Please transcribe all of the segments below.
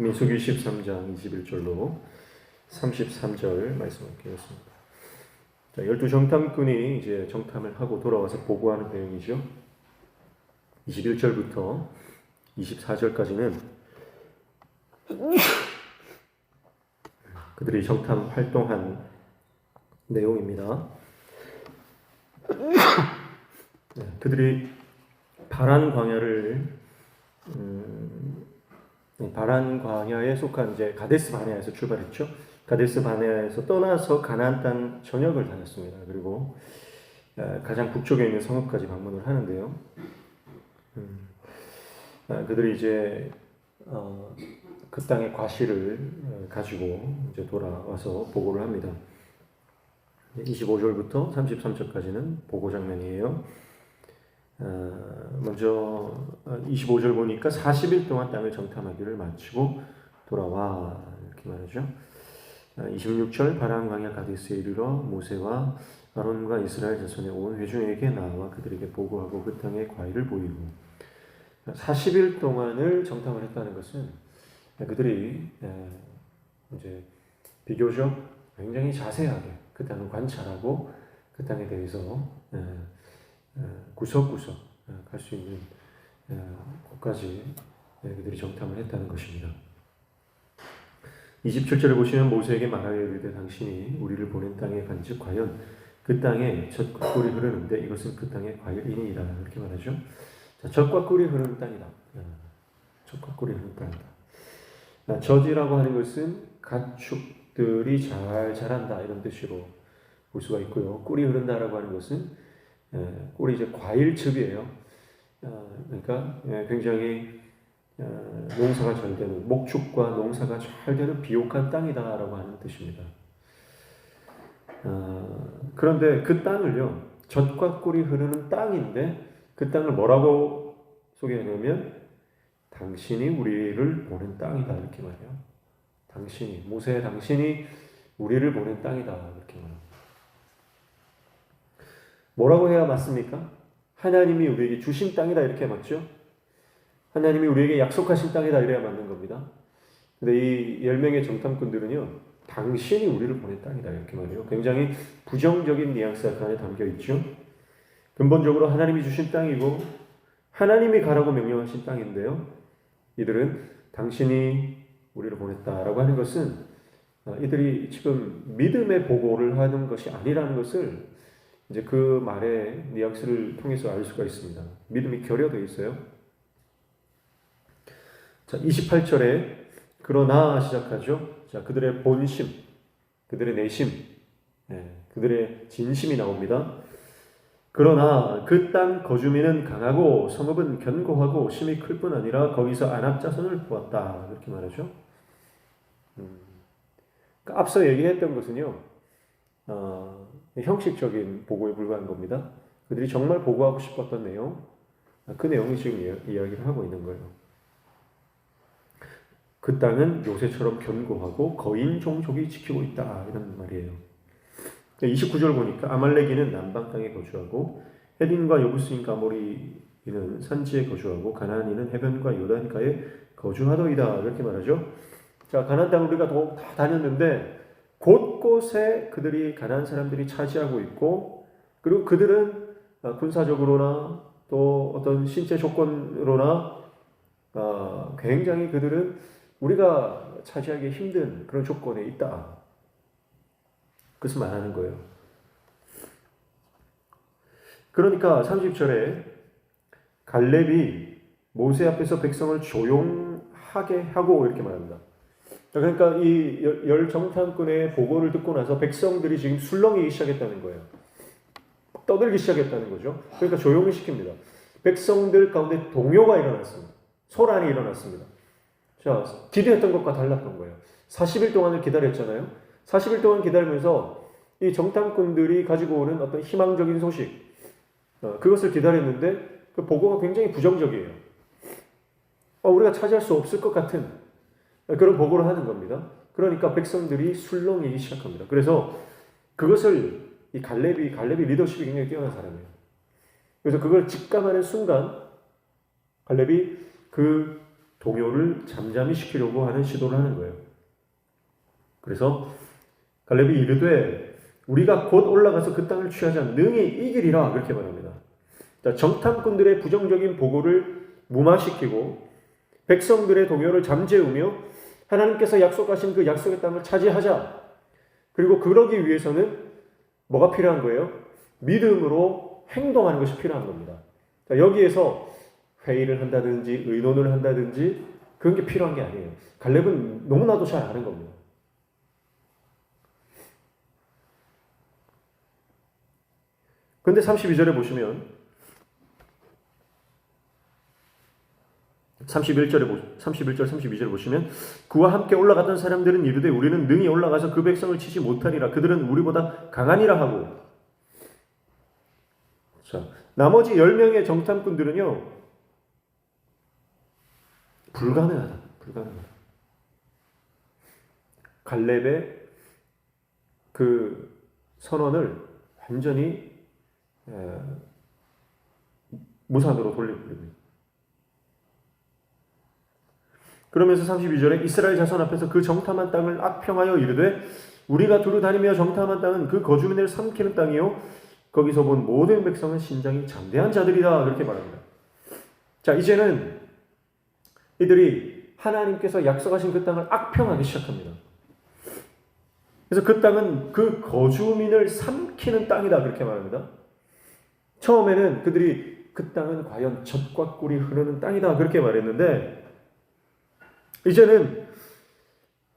민수기 13장 21절로 33절 말씀을 읽겠습니다. 자, 열두 정탐꾼이 이제 정탐을 하고 돌아와서 보고하는 내용이죠. 21절부터 24절까지는 그들이 정탐 활동한 내용입니다. 네, 그들이 바란 광야를 음, 바란 광야에 속한 이제 가데스 바네아에서 출발했죠. 가데스 바네아에서 떠나서 가나안 땅 전역을 다녔습니다. 그리고 아, 가장 북쪽에 있는 성읍까지 방문을 하는데요. 음, 아, 그들이 이제 어, 그 땅의 과실을 어, 가지고 이제 돌아와서 보고를 합니다. 25절부터 33절까지는 보고 장면이에요. 어, 먼저 25절 보니까 40일 동안 땅을 정탐하기를 마치고 돌아와 이렇게 말하죠. 26절 바람 광야 가데스에 이르러 모세와 아론과 이스라엘 자손의 온 회중에게 나와 그들에게 보고하고 그 땅의 과일을 보이고 40일 동안을 정탐을 했다는 것은 그들이 이제 비교적 굉장히 자세하게 그 땅을 관찰하고 그 땅에 대해서 구석구석 갈 수 있는 곳까지 그들이 정탐을 했다는 것입니다. 27절을 보시면 모세에게 말하여 이르되 당신이 우리를 보낸 땅에 간즉 과연 그 땅에 젖과 꿀이 흐르는데 이것은 그 땅의 과일이니라 이렇게 말하죠. 자, 젖과 꿀이 흐르는 땅이다. 젖과 꿀이 흐르는 땅이다. 젖이라고 하는 것은 가축들이 잘 자란다 이런 뜻으로 볼 수가 있고요. 꿀이 흐른다라고 하는 것은 꿀이 이제 과일즙이에요. 그러니까 굉장히 농사가 잘 되는 목축과 농사가 잘 되는 비옥한 땅이다라고 하는 뜻입니다. 그런데 그 땅을요 젖과 꿀이 흐르는 땅인데 그 땅을 뭐라고 소개하냐면 당신이 우리를 보낸 땅이다 이렇게 말해요. 당신이 모세 당신이 우리를 보낸 땅이다 이렇게 말합니다. 뭐라고 해야 맞습니까? 하나님이 우리에게 주신 땅이다 이렇게 맞죠? 하나님이 우리에게 약속하신 땅이다 이래야 맞는 겁니다. 근데 이 10명의 정탐꾼들은요, 당신이 우리를 보낸 땅이다 이렇게 말해요. 굉장히 부정적인 뉘앙스가 그 안에 담겨 있죠. 근본적으로 하나님이 주신 땅이고 하나님이 가라고 명령하신 땅인데요. 이들은 당신이 우리를 보냈다라고 하는 것은 어, 이들이 지금 믿음의 보고를 하는 것이 아니라는 것을 이제 그 말의 뉘앙스를 통해서 알 수가 있습니다. 믿음이 결여되어 있어요. 자, 28절에 그러나 시작하죠. 자, 그들의 본심, 그들의 내심, 네, 그들의 진심이 나옵니다. 그러나 그 땅 거주민은 강하고 성읍은 견고하고 심이 클 뿐 아니라 거기서 안압 자손을 보았다 이렇게 말하죠. 음, 그러니까 앞서 얘기했던 것은요, 어, 형식적인 보고에 불과한 겁니다. 그들이 정말 보고하고 싶었던 내용, 그 내용이 지금 이야기를 하고 있는 거예요. 그 땅은 요새처럼 견고하고 거인 종족이 지키고 있다 이런 말이에요. 29절 보니까 아말렉이는 남방 땅에 거주하고 헤딘과 여부스인 가모리는 산지에 거주하고 가나안인은 해변과 요단가에 거주하더이다 이렇게 말하죠. 자 가나안 땅 우리가 다 다녔는데 곳곳에 그들이 가나안 사람들이 차지하고 있고 그리고 그들은 군사적으로나 또 어떤 신체 조건으로나 굉장히 그들은 우리가 차지하기 힘든 그런 조건에 있다. 그것을 말하는 거예요. 그러니까 30절에 갈렙이 모세 앞에서 백성을 조용하게 하고 이렇게 말합니다. 그러니까 이 열 정탐꾼의 보고를 듣고 나서 백성들이 지금 술렁이기 시작했다는 거예요. 떠들기 시작했다는 거죠. 그러니까 조용히 시킵니다. 백성들 가운데 동요가 일어났습니다. 소란이 일어났습니다. 자, 기대했던 것과 달랐던 거예요. 40일 동안을 기다렸잖아요. 40일 동안 기다리면서 이 정탐꾼들이 가지고 오는 어떤 희망적인 소식, 어, 그것을 기다렸는데 그 보고가 굉장히 부정적이에요. 어, 우리가 차지할 수 없을 것 같은 그런 보고를 하는 겁니다. 그러니까 백성들이 술렁이기 시작합니다. 그래서 그것을 이 갈렙이 갈렙이 리더십이 굉장히 뛰어난 사람이에요. 그래서 그걸 직감하는 순간 갈렙이 그 동요를 잠잠히 시키려고 하는 시도를 하는 거예요. 그래서 갈렙이 이르되 우리가 곧 올라가서 그 땅을 취하자 능히 이기리라 그렇게 말합니다. 자, 정탐꾼들의 부정적인 보고를 무마시키고 백성들의 동요를 잠재우며 하나님께서 약속하신 그 약속의 땅을 차지하자. 그리고 그러기 위해서는 뭐가 필요한 거예요? 믿음으로 행동하는 것이 필요한 겁니다. 자, 여기에서 회의를 한다든지 의논을 한다든지 그런 게 필요한 게 아니에요. 갈렙은 너무나도 잘 아는 겁니다. 근데 32절에 보시면 31절에 보 31절 32절에 보시면 그와 함께 올라갔던 사람들은 이르되 우리는 능히 올라가서 그 백성을 치지 못하리라 그들은 우리보다 강하니라 하고 자 나머지 10명의 정탐꾼들은요 불가능하다 불가능하다 갈렙의 그 선언을 완전히 에, 무산으로 돌려버립니다. 그러면서 32절에 이스라엘 자손 앞에서 그 정탐한 땅을 악평하여 이르되 우리가 두루 다니며 정탐한 땅은 그 거주민을 삼키는 땅이요 거기서 본 모든 백성은 신장이 장대한 자들이다 그렇게 말합니다. 자 이제는 이들이 하나님께서 약속하신 그 땅을 악평하기 시작합니다. 그래서 그 땅은 그 거주민을 삼키는 땅이다 그렇게 말합니다. 처음에는 그들이 그 땅은 과연 젖과 꿀이 흐르는 땅이다 그렇게 말했는데 이제는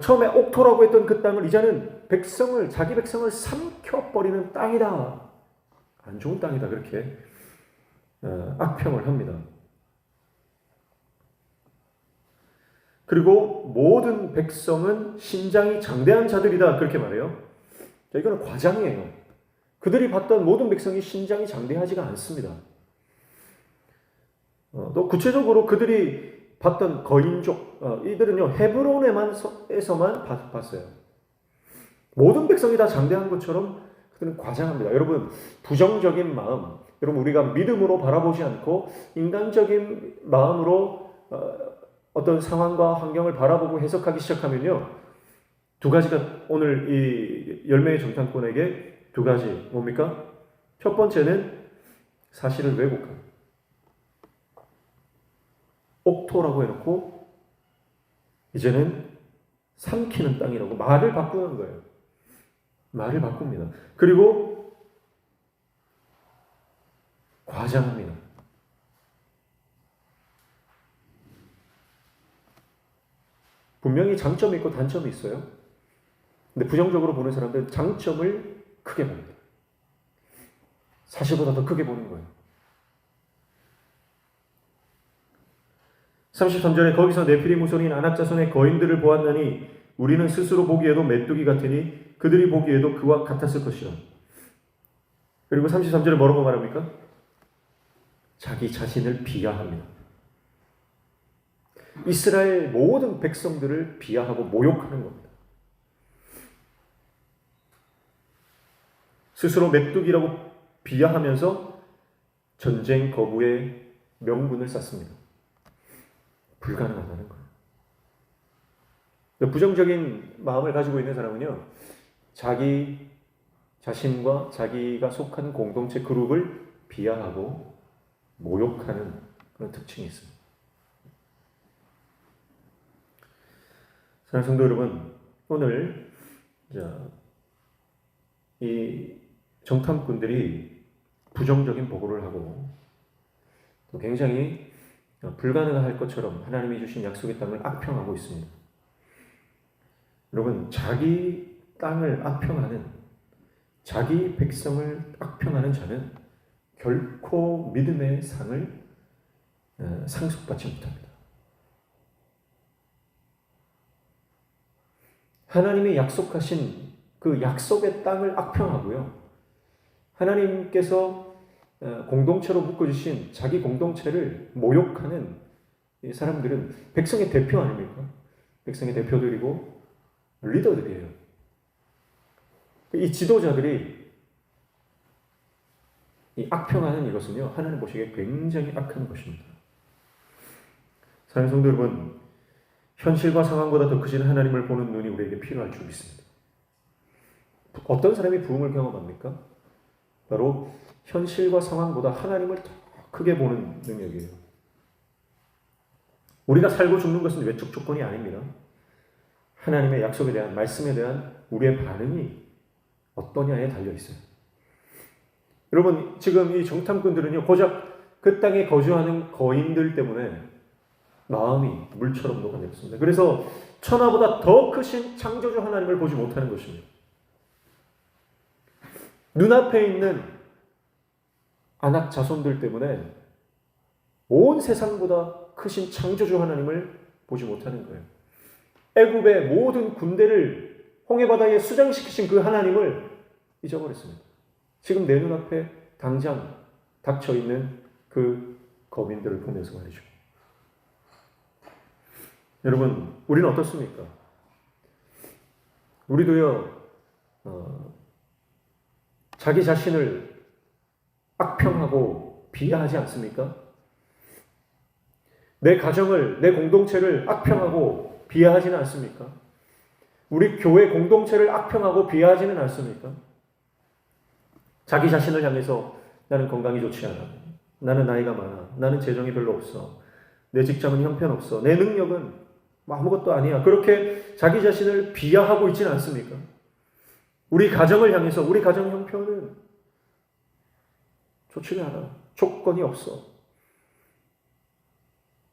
처음에 옥토라고 했던 그 땅을 이제는 백성을 자기 백성을 삼켜버리는 땅이다. 안 좋은 땅이다 그렇게 어, 악평을 합니다. 그리고 모든 백성은 신장이 장대한 자들이다 그렇게 말해요. 자, 이거는 과장이에요. 그들이 봤던 모든 백성이 신장이 장대하지가 않습니다. 어, 또 구체적으로 그들이 봤던 거인족 어, 이들은요 헤브론에만 에서만 봤어요. 모든 백성이 다 장대한 것처럼 그들은 과장합니다. 여러분 부정적인 마음, 여러분 우리가 믿음으로 바라보지 않고 인간적인 마음으로 어, 어떤 상황과 환경을 바라보고 해석하기 시작하면요 두 가지가 오늘 이 열매의 정탐꾼에게 두 가지 뭡니까? 첫 번째는 사실을 왜곡함. 옥토라고 해놓고 이제는 삼키는 땅이라고 말을 바꾸는 거예요. 말을 바꿉니다. 그리고 과장합니다. 분명히 장점이 있고 단점이 있어요. 근데 부정적으로 보는 사람들은 장점을 크게 봅니다. 사실보다 더 크게 보는 거예요. 33절에 거기서 네피리 무손인 안악자 손의 거인들을 보았나니 우리는 스스로 보기에도 메뚜기 같으니 그들이 보기에도 그와 같았을 것이라. 그리고 33절에 뭐라고 말합니까? 자기 자신을 비하합니다. 이스라엘 모든 백성들을 비하하고 모욕하는 겁니다. 스스로 메뚜기라고 비하하면서 전쟁 거부의 명분을 쌓습니다. 불가능하다는 거예요. 부정적인 마음을 가지고 있는 사람은요, 자기 자신과 자기가 속한 공동체 그룹을 비하하고 모욕하는 그런 특징이 있습니다. 사랑하는 성도 여러분, 오늘 이 정탐꾼들이 부정적인 보고를 하고 또 굉장히 불가능할 것처럼 하나님이 주신 약속의 땅을 악평하고 있습니다. 여러분, 자기 땅을 악평하는, 자기 백성을 악평하는 자는 결코 믿음의 상을 어, 상속받지 못합니다. 하나님이 약속하신 그 약속의 땅을 악평하고요. 하나님께서 어, 공동체로 묶어주신 자기 공동체를 모욕하는 사람들은 백성의 대표 아닙니까? 백성의 대표들이고 리더들이에요. 이 지도자들이 이 악평하는 이것은요, 하나님 보시기에 굉장히 악한 것입니다. 사랑하는 성도 여러분, 현실과 상황보다 더 크신 하나님을 보는 눈이 우리에게 필요할 줄 믿습니다. 어떤 사람이 부흥을 경험합니까? 바로 현실과 상황보다 하나님을 더 크게 보는 능력이에요. 우리가 살고 죽는 것은 외적 조건이 아닙니다. 하나님의 약속에 대한 말씀에 대한 우리의 반응이 어떠냐에 달려 있어요. 여러분 지금 이 정탐꾼들은요 고작 그 땅에 거주하는 거인들 때문에 마음이 물처럼 녹아내렸습니다. 그래서 천하보다 더 크신 창조주 하나님을 보지 못하는 것입니다. 눈앞에 있는 안악 자손들 때문에 온 세상보다 크신 창조주 하나님을 보지 못하는 거예요. 애굽의 모든 군대를 홍해바다에 수장시키신 그 하나님을 잊어버렸습니다. 지금 내 눈앞에 당장 닥쳐 있는 그 거민들을 보면서 말이죠. 여러분, 우리는 어떻습니까? 우리도요, 어, 자기 자신을 악평하고 비하하지 않습니까? 내 가정을, 내 공동체를 악평하고 비하하지는 않습니까? 우리 교회 공동체를 악평하고 비하하지는 않습니까? 자기 자신을 향해서 나는 건강이 좋지 않아. 나는 나이가 많아. 나는 재정이 별로 없어. 내 직장은 형편없어. 내 능력은 뭐 아무것도 아니야. 그렇게 자기 자신을 비하하고 있지는 않습니까? 우리 가정을 향해서 우리 가정 형편은 좋지가 않아. 조건이 없어.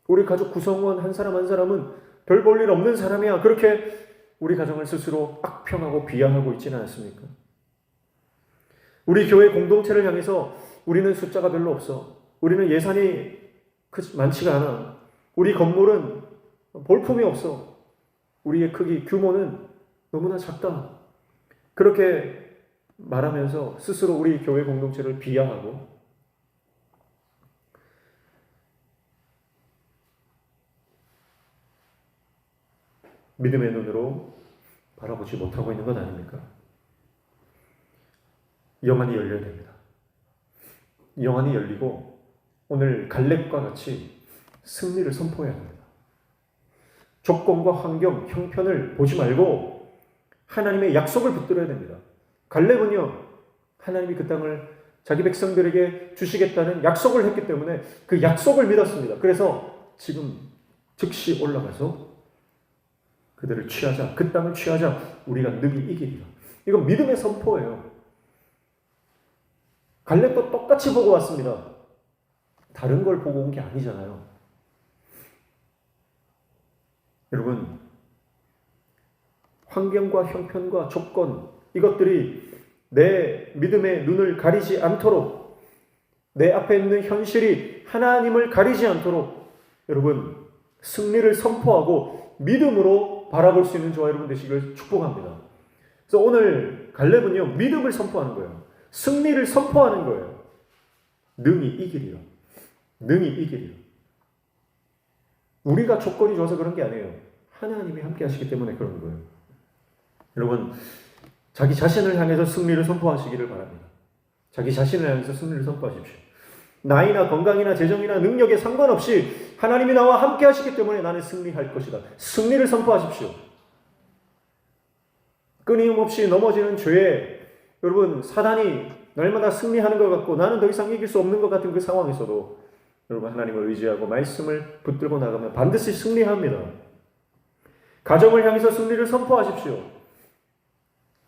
우리 가족 구성원 한 사람 한 사람은 별 볼 일 없는 사람이야. 그렇게 우리 가정을 스스로 악평하고 비하하고 있지는 않습니까? 우리 교회 공동체를 향해서 우리는 숫자가 별로 없어. 우리는 예산이 많지가 않아. 우리 건물은 볼품이 없어. 우리의 크기, 규모는 너무나 작다. 그렇게 말하면서 스스로 우리 교회 공동체를 비하하고 믿음의 눈으로 바라보지 못하고 있는 것 아닙니까? 영안이 열려야 됩니다. 영안이 열리고 오늘 갈렙과 같이 승리를 선포해야 합니다. 조건과 환경, 형편을 보지 말고 하나님의 약속을 붙들어야 됩니다. 갈렙은요, 하나님이 그 땅을 자기 백성들에게 주시겠다는 약속을 했기 때문에 그 약속을 믿었습니다. 그래서 지금 즉시 올라가서 그들을 취하자, 그 땅을 취하자, 우리가 능히 이기리라. 이건 믿음의 선포예요. 갈렙도 똑같이 보고 왔습니다. 다른 걸 보고 온 게 아니잖아요. 여러분, 환경과 형편과 조건, 이것들이 내 믿음의 눈을 가리지 않도록, 내 앞에 있는 현실이 하나님을 가리지 않도록, 여러분, 승리를 선포하고 믿음으로 바라볼 수 있는 저와 여러분 되시길 축복합니다. 그래서 오늘 갈렙은요, 믿음을 선포하는 거예요. 승리를 선포하는 거예요. 능히 이기리라. 능히 이기리라. 우리가 조건이 좋아서 그런 게 아니에요. 하나님이 함께 하시기 때문에 그런 거예요. 여러분, 자기 자신을 향해서 승리를 선포하시기를 바랍니다. 자기 자신을 향해서 승리를 선포하십시오. 나이나 건강이나 재정이나 능력에 상관없이 하나님이 나와 함께 하시기 때문에 나는 승리할 것이다. 승리를 선포하십시오. 끊임없이 넘어지는 죄에 여러분 사단이 날마다 승리하는 것 같고 나는 더 이상 이길 수 없는 것 같은 그 상황에서도 여러분 하나님을 의지하고 말씀을 붙들고 나가면 반드시 승리합니다. 가정을 향해서 승리를 선포하십시오.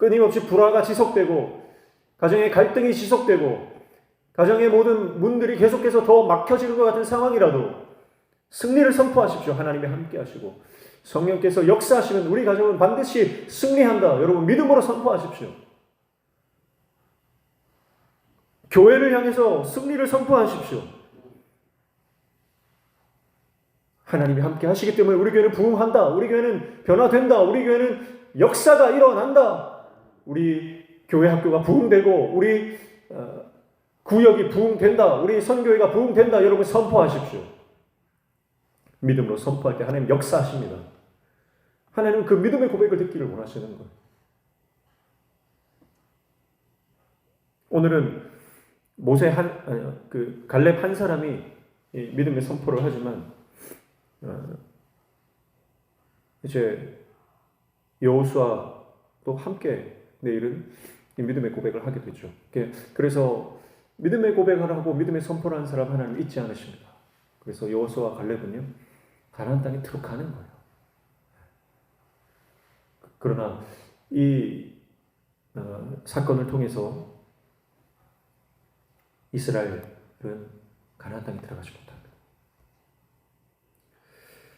끊임없이 불화가 지속되고 가정의 갈등이 지속되고 가정의 모든 문들이 계속해서 더 막혀지는 것 같은 상황이라도 승리를 선포하십시오. 하나님이 함께 하시고 성령께서 역사하시면 우리 가정은 반드시 승리한다. 여러분 믿음으로 선포하십시오. 교회를 향해서 승리를 선포하십시오. 하나님이 함께 하시기 때문에 우리 교회는 부흥한다. 우리 교회는 변화된다. 우리 교회는 역사가 일어난다. 우리 교회 학교가 부흥되고 우리 어, 구역이 부흥된다. 우리 선교회가 부흥된다. 여러분 선포하십시오. 믿음으로 선포할 때 하나님 역사하십니다. 하나님은 그 믿음의 고백을 듣기를 원하시는 거예요. 오늘은 모세 한, 아니, 그 갈렙 한 사람이 믿음의 선포를 하지만 어, 이제 여호수아도 함께 내일은 이 믿음의 고백을 하게 되죠. 이렇게 그래서 믿음의 고백을 하고 믿음의 선포를 하는 사람 하나님 잊지 않으십니다. 그래서 여호수아 갈렙은요 가나안 땅에 들어가는 거예요. 그러나 이 어, 사건을 통해서 이스라엘은 가나안 땅에 들어가지 못합니다.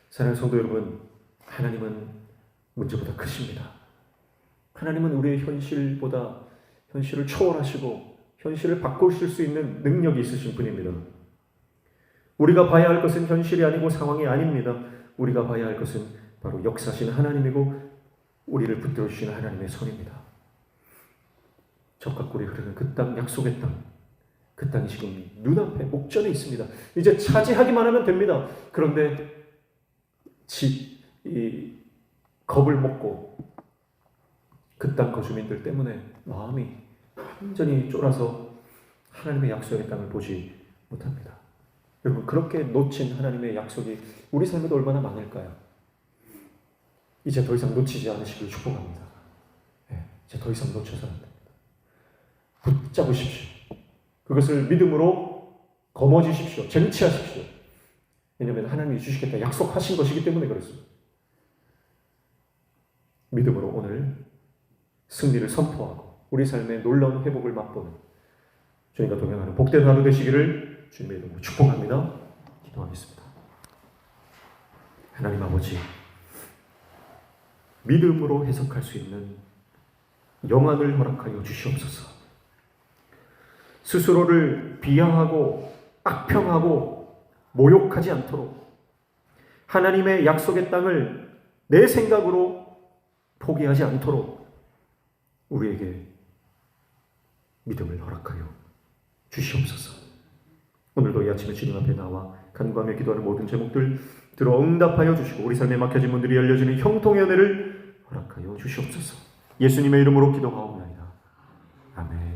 사랑하는 성도 여러분, 하나님은 문제보다 크십니다. 하나님은 우리의 현실보다 현실을 초월하시고 현실을 바꾸실 수 있는 능력이 있으신 분입니다. 우리가 봐야 할 것은 현실이 아니고 상황이 아닙니다. 우리가 봐야 할 것은 바로 역사신 하나님이고 우리를 붙들어 주시는 하나님의 손입니다. 적과 꿀이 흐르는 그 땅, 약속의 땅. 그 땅이 지금 눈앞에 목전에 있습니다. 이제 차지하기만 하면 됩니다. 그런데 집, 이 겁을 먹고 그땅 거주민들 때문에 마음이 완전히 쫄아서 하나님의 약속의 땅을 보지 못합니다. 여러분 그렇게 놓친 하나님의 약속이 우리 삶에도 얼마나 많을까요? 이제 더 이상 놓치지 않으시길 축복합니다. 예, 이제 더 이상 놓쳐서는 안 됩니다. 붙잡으십시오. 그것을 믿음으로 거머쥐십시오. 쟁취하십시오. 왜냐하면 하나님이 주시겠다 약속하신 것이기 때문에 그렇습니다. 믿음으로 오늘 승리를 선포하고 우리 삶의 놀라운 회복을 맛보는 주님과 동행하는 복된 하루 되시기를 주님의 이름으로 축복합니다. 기도하겠습니다. 하나님 아버지 믿음으로 해석할 수 있는 영안을 허락하여 주시옵소서. 스스로를 비하하고 악평하고 모욕하지 않도록 하나님의 약속의 땅을 내 생각으로 포기하지 않도록 우리에게 믿음을 허락하여 주시옵소서. 오늘도 이 아침에 주님 앞에 나와 간구하며 기도하는 모든 제목들 들어 응답하여 주시고 우리 삶에 막혀진 문들이 열려지는 형통의 은혜를 허락하여 주시옵소서. 예수님의 이름으로 기도하옵나이다. 아멘.